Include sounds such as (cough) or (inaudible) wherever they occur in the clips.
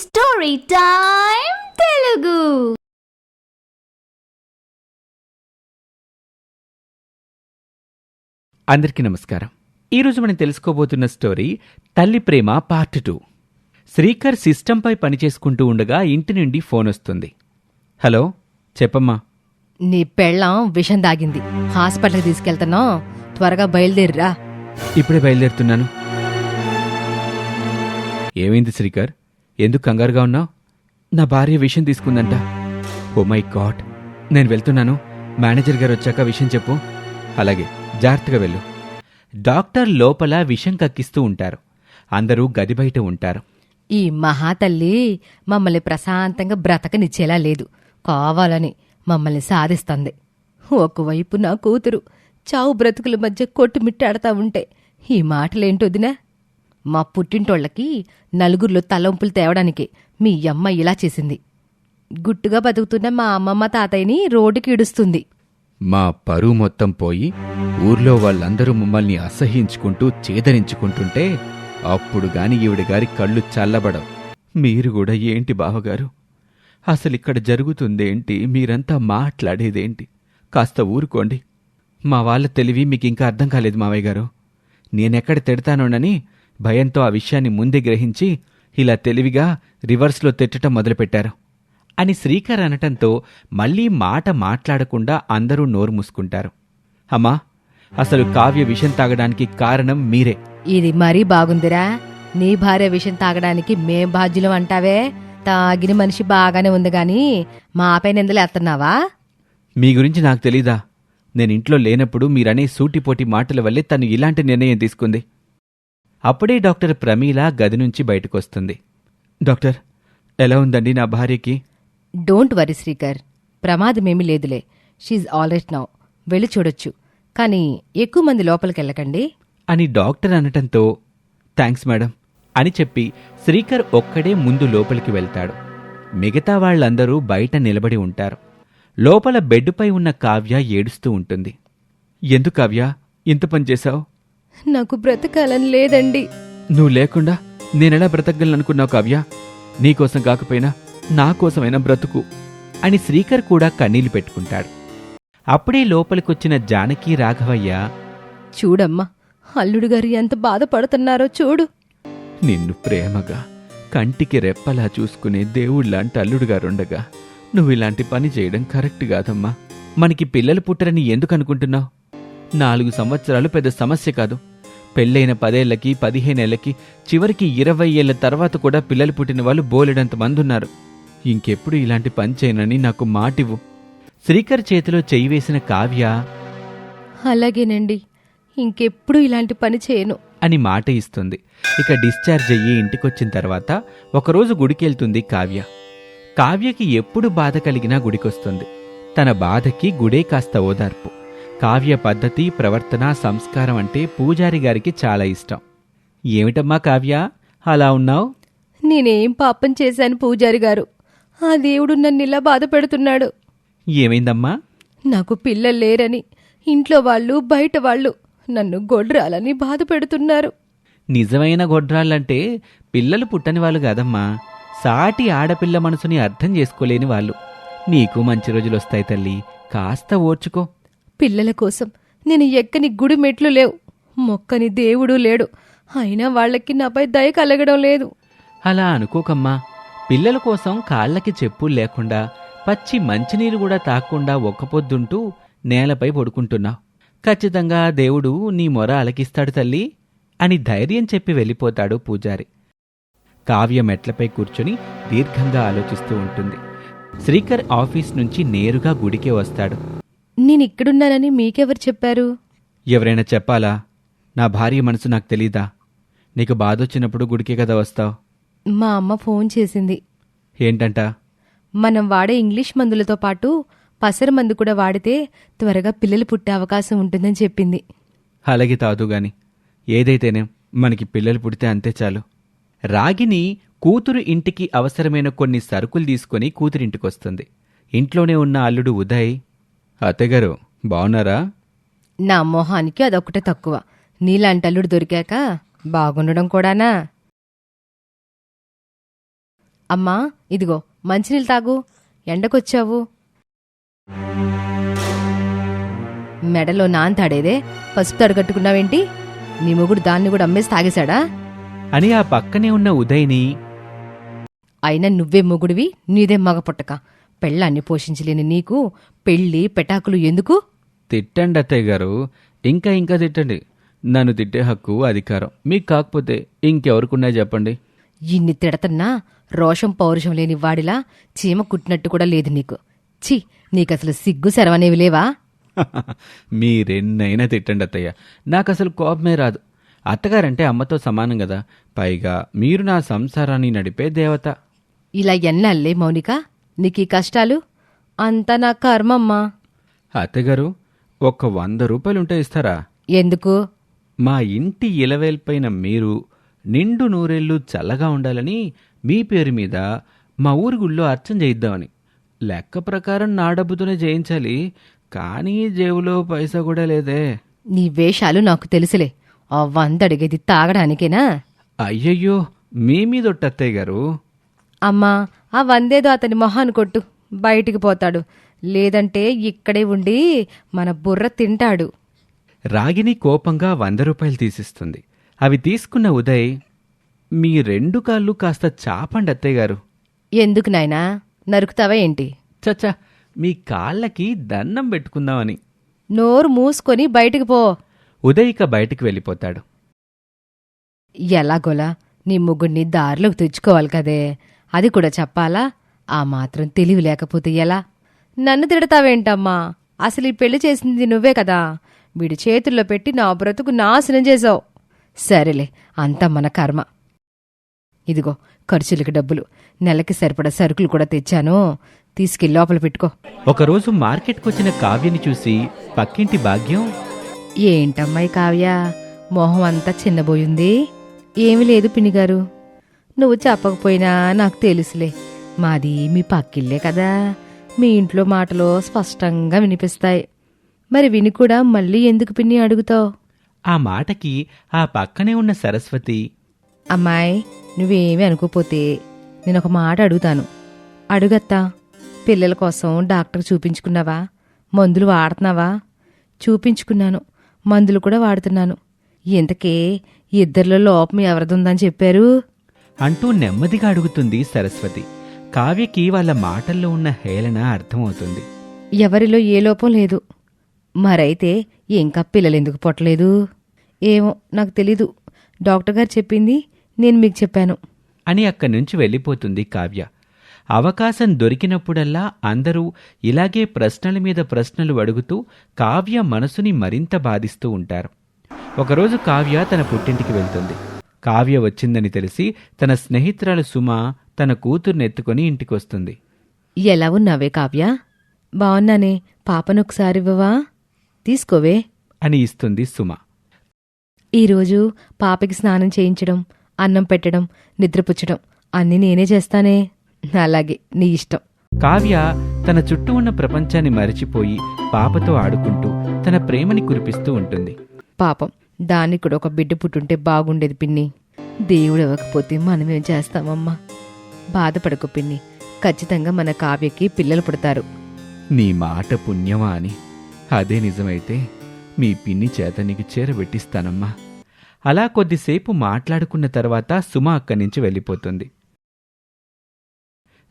Story time Telugu అందరికీ నమస్కారం. ఈరోజు మనం తెలుసుకోబోతున్న స్టోరీ తల్లి ప్రేమ పార్ట్ టూ. శ్రీకర్ సిస్టంపై పనిచేసుకుంటూ ఉండగా ఇంటి నుండి ఫోన్ వస్తుంది. హలో చెప్పమ్మా. నీ పెళ్ళం విషం దాగింది. హాస్పిటల్కి తీసుకెళ్తున్నాం త్వరగా బయలుదేరిరా. ఇప్పుడే బయలుదేరుతున్నాను. ఏమైంది శ్రీకర్? ఎందుకు కంగారుగా ఉన్నావు? నా భార్య విషయం తీసుకుందంట. Oh my god. నేను వెళ్తున్నాను. మేనేజర్ గారు వచ్చాక విషయం చెప్పు. అలాగే జాగ్రత్తగా వెళ్ళు. డాక్టర్ లోపల విషం కక్కిస్తూ ఉంటారు. అందరూ గది బయట ఉంటారు. ఈ మహాతల్లి మమ్మల్ని ప్రశాంతంగా బ్రతకనిచ్చేలా లేదు. కావాలని మమ్మల్ని సాధిస్తుంది. ఒకవైపు నా కూతురు చావు బ్రతుకుల మధ్య కొట్టుమిట్టాడుతా ఉంటే ఈ మాటలేంటొదినా? మా పుట్టింటోళ్ళకి నలుగురిలో తలంపులు తేవడానికి మీ అమ్మ ఇలా చేసింది. గుట్టుగా బతుకుతున్న మా అమ్మమ్మ తాతయ్యని రోడ్డుకి ఇడుస్తుంది. మా పరువు మొత్తం పోయి ఊర్లో వాళ్ళందరూ మమ్మల్ని అసహించుకుంటూ చేదరించుకుంటుంటే అప్పుడు గాని ఈవిడ గారి కళ్ళు చల్లబడవు. మీరు కూడా ఏంటి బావగారు? అసలిక్కడ జరుగుతుందేంటి? మీరంతా మాట్లాడేదేంటి? కాస్త ఊరుకోండి. మా వాళ్ళ తెలివి మీకు ఇంకా అర్థం కాలేదు మావయ్య గారు. నేనెక్కడ తిడతానోనని భయంతో ఆ విషయాన్ని ముందే గ్రహించి ఇలా తెలివిగా రివర్స్లో తిట్టటం మొదలుపెట్టారు. అని శ్రీకర్ అనటంతో మళ్ళీ మాట మాట్లాడకుండా అందరూ నోరు మూసుకుంటారు. అమ్మా అసలు కావ్య విషం తాగడానికి కారణం మీరే. ఇది మరీ బాగుందిరా. నీ భార్య విషయం తాగడానికి మేం బాధ్యులం అంటావే? తాగిన మనిషి బాగానే ఉంది గాని మాపై నిందలు ఎత్తన్నావా మీ గురించి నాకు తెలీదా? నేను ఇంట్లో లేనప్పుడు మీరనే సూటిపోటి మాటల వల్లే తను ఇలాంటి నిర్ణయం తీసుకుంది. అప్పుడే డాక్టర్ ప్రమీల గది నుంచి బయటకొస్తుంది. డాక్టర్ ఎలా ఉందండి నా భార్యకి? డోంట్ వరీ శ్రీకర్ ప్రమాదమేమీ లేదులే. షీజ్ ఆల్రైట్ నౌ వెళ్ళి చూడొచ్చు. కానీ ఎక్కువ మంది లోపలికెళ్ళకండి. అని డాక్టర్ అనటంతో థ్యాంక్స్ మేడం అని చెప్పి శ్రీకర్ ఒక్కడే ముందు లోపలికి వెళ్తాడు. మిగతా వాళ్ళందరూ బయట నిలబడి ఉంటారు. లోపల బెడ్డుపై ఉన్న కావ్య ఏడుస్తూ ఉంటుంది. ఎందుకు కావ్య? ఇంత పని చేశావు? నాకు బ్రతకాలని లేదండి. నువ్వు లేకుండా నేనెలా బ్రతకగలననుకున్నావు కావ్య? నీకోసం కాకపోయినా నా కోసమైనా బ్రతుకు అని శ్రీకర్ కూడా కన్నీళ్ళు పెట్టుకుంటాడు. అప్పుడే లోపలికొచ్చిన జానకి రాఘవయ్య చూడమ్మా అల్లుడు గారు ఎంత బాధపడుతున్నారో చూడు. నిన్ను ప్రేమగా కంటికి రెప్పలా చూసుకునే దేవుళ్ళంటి అల్లుడుగారుండగా నువ్వు ఇలాంటి పని చేయడం కరెక్ట్ కాదమ్మా. మనకి పిల్లలు పుట్టరని ఎందుకు అనుకుంటున్నావు? నాలుగు సంవత్సరాలు పెద్ద సమస్య కాదు. పెళ్ళైన పదేళ్ళకి పదిహేనేళ్ళకి చివరికి ఇరవై ఏళ్ళ తర్వాత కూడా పిల్లలు పుట్టిన వాళ్ళు బోలెడంత మంది ఉన్నారు ఇంకెప్పుడు ఇలాంటి పని చేయనని నాకు మాటివ్వు. శ్రీకర్ చేతిలో చెయ్యి వేసిన కావ్య అలాగేనండి ఇంకెప్పుడు ఇలాంటి పని చేయను. అని మాట ఇస్తుంది. ఇక డిశ్చార్జ్ అయ్యి ఇంటికొచ్చిన తర్వాత ఒకరోజు గుడికెళ్తుంది కావ్య. కావ్యకి ఎప్పుడు బాధ కలిగినా గుడికొస్తుంది. తన బాధకి గుడే కాస్త ఓదార్పు. కావ్య పద్ధతి ప్రవర్తన సంస్కారం అంటే పూజారి గారికి చాలా ఇష్టం. ఏమిటమ్మా కావ్య? అలా ఉన్నావు? నేనేం పాపం చేశాను పూజారి గారు. ఆ దేవుడు నన్ను ఇలా బాధ పెడుతున్నాడు. ఏమైందమ్మా? నాకు పిల్లలు లేరని ఇంట్లో వాళ్ళు బయట వాళ్ళు నన్ను గొడ్రాలని బాధ పెడుతున్నారు. నిజమైన గొడ్రాళ్ళంటే పిల్లలు పుట్టని వాళ్ళు కాదమ్మా. సాటి ఆడపిల్ల మనసుని అర్థం చేసుకోలేని వాళ్ళు. నీకు మంచి రోజులొస్తాయి తల్లి. కాస్త ఓర్చుకో. పిల్లల కోసం. నేను ఎక్కని గుడి మెట్లు లేవు. మొక్కని దేవుడు లేడు. అయినా వాళ్ళకి నాపై దయ కలగడం లేదు. అలా అనుకోకమ్మా. పిల్లల కోసం కాళ్ళకి చెప్పులు లేకుండా పచ్చి మంచినీరు కూడా తాకుండా ఒక్కపొద్దుంటూ నేలపై పడుకుంటున్నావు. ఖచ్చితంగా దేవుడు నీ మొర అలకిస్తాడు తల్లి అని ధైర్యం చెప్పి వెళ్ళిపోతాడు పూజారి. కావ్య మెట్లపై కూర్చుని దీర్ఘంగా ఆలోచిస్తూ ఉంటుంది. శ్రీకర్ ఆఫీస్ నుంచి నేరుగా గుడికే వస్తాడు. నేను ఇక్కడున్నానని మీకెవరు చెప్పారు? ఎవరైనా చెప్పాలా? నా భార్య మనసు నాకు తెలీదా? నీకు బాధొచ్చినప్పుడు గుడికే కదా వస్తావు? మా అమ్మ ఫోన్ చేసింది. ఏంటంట? మనం వాడే ఇంగ్లీష్ మందులతో పాటు పసర మందు కూడా వాడితే త్వరగా పిల్లలు పుట్టే అవకాశం ఉంటుందని చెప్పింది. అలాగే తాదు గాని ఏదైతేనే మనకి పిల్లలు పుడితే అంతే చాలు. రాగిని కూతురు ఇంటికి అవసరమైన కొన్ని సరుకులు తీసుకొని కూతురింటికొస్తుంది. ఇంట్లోనే ఉన్న అల్లుడు ఉదయ్ అత్తగారు బావున్నారా నా మొహానికి అదొక్కటే తక్కువ. నీలాంటి అల్లుడు దొరికాక బాగుండడం కూడానా? అమ్మా ఇదిగో మంచినీళ్ళు తాగు. ఎండకొచ్చావు. మెడలో నాన్ తాడేదే పసుపు తడగట్టుకున్నావేంటి? నీ మొగుడు దాన్ని కూడా అమ్మేసి తాగేశాడా? అని ఆ పక్కనే ఉన్న ఉదయ్ని అయినా నువ్వే మొగుడివి నీదే మగ పుట్టక. పెళ్ళాన్ని పోషించలేని నీకు పెళ్ళి పెటాకులు ఎందుకు? తిట్టండి అత్తయ్య గారు. ఇంకా ఇంకా తిట్టండి. నన్ను తిట్టే హక్కు అధికారం. మీకు కాకపోతే ఇంకెవరికున్నాయి చెప్పండి? ఇన్ని తిడతన్నా రోషం పౌరుషం లేని వాడిలా చీమ కుట్టినట్టు కూడా లేదు నీకు. ఛీ నీకసలు సిగ్గు శరవనేవి లేవా? (laughs) మీరెన్నైనా తిట్టండి అత్తయ్య. నాకు అసలు కోపమే రాదు. అత్తగారంటే అమ్మతో సమానం కదా. పైగా మీరు నా సంసారాన్ని నడిపే దేవత. ఇలా ఎన్నాళ్ళే మౌనిక? నీకీ కష్టాలు? అంతా నా కర్మమ్మా. అత్తగారు ఒక్క వంద రూపాయలుంటే ఇస్తారా? ఎందుకు? మా ఇంటి ఇలవేల్పైన మీరు నిండు నూరేళ్ళు చల్లగా ఉండాలని మీ పేరు మీద మా ఊరి గుళ్ళో అర్చన చేయిద్దామని. లెక్క ప్రకారం నా డబ్బుతోనే చేయించాలి కానీ జేబులో పైసా కూడా లేదే. నీ వేషాలు నాకు తెలుసులే. ఆ వంద అడిగేది తాగడానికేనా? అయ్యయ్యో మీ మీద ఒట్టు అత్తయ్య గారు. అమ్మా ఆ వందేదో అతని మొహాన్ని కొట్టు. బయటికి పోతాడు. లేదంటే ఇక్కడే ఉండి మన బుర్ర తింటాడు. రాగిని కోపంగా వంద రూపాయలు తీసిస్తుంది. అవి తీసుకున్న ఉదయ్ మీ రెండు కాళ్ళు కాస్త చాపండి అత్తయ్య గారు. ఎందుకు నాయనా? నరుకుతావా ఏంటి? చచ్చా మీ కాళ్ళకి దండం పెట్టుకుందామని. నోరు మూసుకొని బయటికి పో. ఉదయ్ ఇక బయటికి వెళ్ళిపోతాడు. ఎలాగోలా నీ ముగ్గురిని దారిలోకి తెచ్చుకోవాలి కదే. అది కూడా చెప్పాలా? ఆ మాత్రం తెలివి లేకపోతే ఎలా? నన్ను తిడతావేంటమ్మా? అసలు ఈ పెళ్ళి చేసింది నువ్వే కదా. వీడి చేతుల్లో పెట్టి నా బ్రతుకు నాశనం చేసావు సరేలే అంతా మన కర్మ. ఇదిగో ఖర్చులకి డబ్బులు. నెలకి సరిపడా సరుకులు కూడా తెచ్చాను. తీసుకెళ్ళి లోపల పెట్టుకో. ఒకరోజు మార్కెట్కి వచ్చిన కావ్యని చూసి పక్కింటి భాగ్యం? ఏంటమ్మాయి కావ్య? మొహం అంతా చిన్నబోయింది. ఏమీ లేదు పిన్నిగారు నువ్వు చెప్పకపోయినా నాకు తెలుసులే. మాది మీ పక్కిల్లే కదా. మీ ఇంట్లో మాటలు స్పష్టంగా వినిపిస్తాయి. మరి విని కూడా మళ్ళీ ఎందుకు పిన్ని అడుగుతావు? ఆ మాటకి ఆ పక్కనే ఉన్న సరస్వతి. అమ్మాయి నువ్వేమీ అనుకోపోతే నేను ఒక మాట అడుగుతాను. అడుగత్తా పిల్లల కోసం డాక్టర్ చూపించుకున్నావా? మందులు వాడుతున్నావా? చూపించుకున్నాను. మందులు కూడా వాడుతున్నాను. ఇంతకే ఇద్దరిలో లోపం ఎవరిదుందని చెప్పారు? అంటూ నెమ్మదిగా అడుగుతుంది సరస్వతి. కావ్యకి వాళ్ళ మాటల్లో ఉన్న హేళన అర్థమవుతుంది. ఎవరిలో ఏ లోపం లేదు. మరైతే ఇంకా పిల్లలెందుకు పుట్టలేదు? ఏమో నాకు తెలీదు. డాక్టర్ గారు చెప్పింది నేను మీకు చెప్పాను. అని అక్కడి నుంచి వెళ్ళిపోతుంది కావ్య. అవకాశం దొరికినప్పుడల్లా అందరూ ఇలాగే ప్రశ్నల మీద ప్రశ్నలు అడుగుతూ కావ్య మనసుని మరింత బాధిస్తూ ఉంటారు. ఒకరోజు కావ్య తన పుట్టింటికి వెళ్తుంది. కావ్య వచ్చిందని తెలిసి తన స్నేహితురాలు సుమ తన కూతుర్ని ఎత్తుకొని ఇంటికొస్తుంది. ఎలా ఉన్నావే కావ్య? బావున్నానే. పాపను ఒకసారి ఇవ్వవా? తీసుకోవే. అని ఇస్తుంది సుమ. ఈరోజు పాపకి స్నానం చేయించడం అన్నం పెట్టడం నిద్రపుచ్చడం అన్నీ నేనే చేస్తానే. అలాగే నీ ఇష్టం. కావ్య తన చుట్టూ ఉన్న ప్రపంచాన్ని మరిచిపోయి పాపతో ఆడుకుంటూ తన ప్రేమని కురిపిస్తూ ఉంటుంది. పాపం దానికి కూడా ఒక బిడ్డ పుట్టుంటే బాగుండేది పిన్ని. దేవుడు ఇవ్వకపోతే మనమేం చేస్తామమ్మా? బాధపడకు పిన్ని. ఖచ్చితంగా మన కావ్యకి పిల్లలు పుడతారు. నీ మాట పుణ్యమా అని. అదే నిజమైతే మీ పిన్ని చేత నీకు చేరబెట్టిస్తానమ్మా అలా కొద్దిసేపు మాట్లాడుకున్న తర్వాత సుమ అక్కడి నుంచి వెళ్ళిపోతుంది.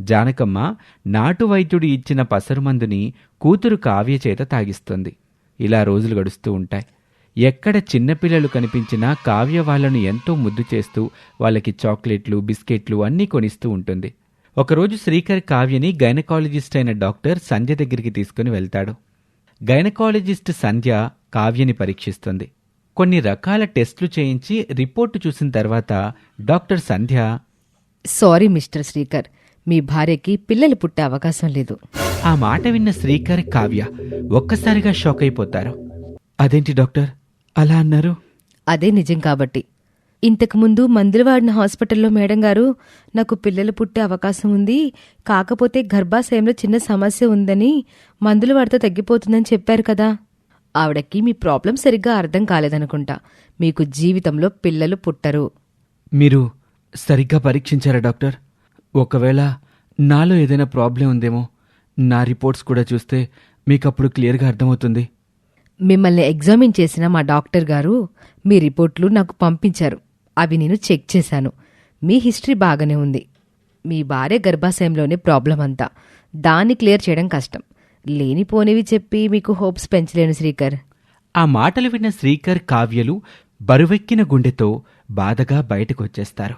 జానకమ్మ నాటు వైద్యుడు ఇచ్చిన పసరుమందుని కూతురు కావ్య చేత తాగిస్తుంది. ఇలా రోజులు గడుస్తూ ఉంటాయి. ఎక్కడ చిన్నపిల్లలు కనిపించినా కావ్య వాళ్ళను ఎంతో ముద్దు చేస్తూ వాళ్ళకి చాక్లెట్లు బిస్కెట్లు అన్నీ కొనిస్తూ ఉంటుంది. ఒకరోజు శ్రీకర్ కావ్యని గైనకాలజిస్ట్ అయిన డాక్టర్ సంధ్య దగ్గరికి తీసుకుని వెళ్తాడు. గైనకాలజిస్ట్ సంధ్య కావ్యని పరీక్షిస్తుంది. కొన్ని రకాల టెస్టులు చేయించి రిపోర్టు చూసిన తర్వాత doctor Sandhya sorry mister Srikar మీ భార్యకి పిల్లలు పుట్టే అవకాశం లేదు. ఆ మాట విన్న శ్రీకర్ కావ్య ఒక్కసారిగా షాక్ అయిపోతారు. అదేంటి డాక్టర్? అలా అన్నారు? అదే నిజం కాబట్టి. ఇంతకుముందు మందులు వాడిన హాస్పిటల్లో మేడం గారు నాకు పిల్లలు పుట్టే అవకాశం ఉంది కాకపోతే గర్భాశయంలో చిన్న సమస్య ఉందని మందులు వాడితే తగ్గిపోతుందని చెప్పారు కదా. ఆవిడకి మీ ప్రాబ్లం సరిగ్గా అర్థం కాలేదనుకుంటా. మీకు జీవితంలో పిల్లలు పుట్టరు. మీరు సరిగ్గా పరీక్షించారా డాక్టర్? ఒకవేళ నాలో ఏదైనా ప్రాబ్లం ఉందేమో నా రిపోర్ట్స్ కూడా చూస్తే మీకు అప్పుడు క్లియర్గా అర్థమవుతుంది. మిమ్మల్ని ఎగ్జామిన్ చేసిన మా డాక్టర్ గారు మీ రిపోర్ట్లు నాకు పంపించారు. అవి నేను చెక్ చేశాను. మీ హిస్టరీ బాగానే ఉంది. మీ భార్య గర్భాశయంలోనే ప్రాబ్లం అంతా. దాన్ని క్లియర్ చేయడం కష్టం. లేనిపోనివి చెప్పి మీకు హోప్స్ పెంచలేను శ్రీకర్. ఆ మాటలు విన్న శ్రీకర్ కావ్యలు బరువెక్కిన గుండెతో బాధగా బయటకొచ్చేస్తారు.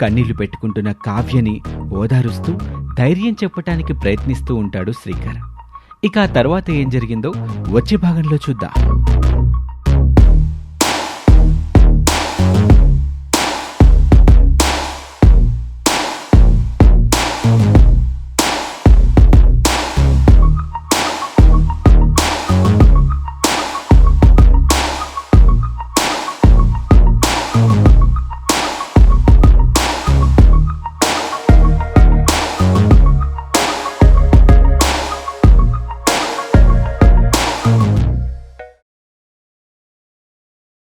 కన్నీళ్ళు పెట్టుకుంటున్న కావ్యని ఓదారుస్తూ ధైర్యం చెప్పటానికి ప్రయత్నిస్తూ ఉంటాడు శ్రీకర్. ఇక ఆ తర్వాత ఏం జరిగిందో వచ్చే భాగంలో చూద్దాం.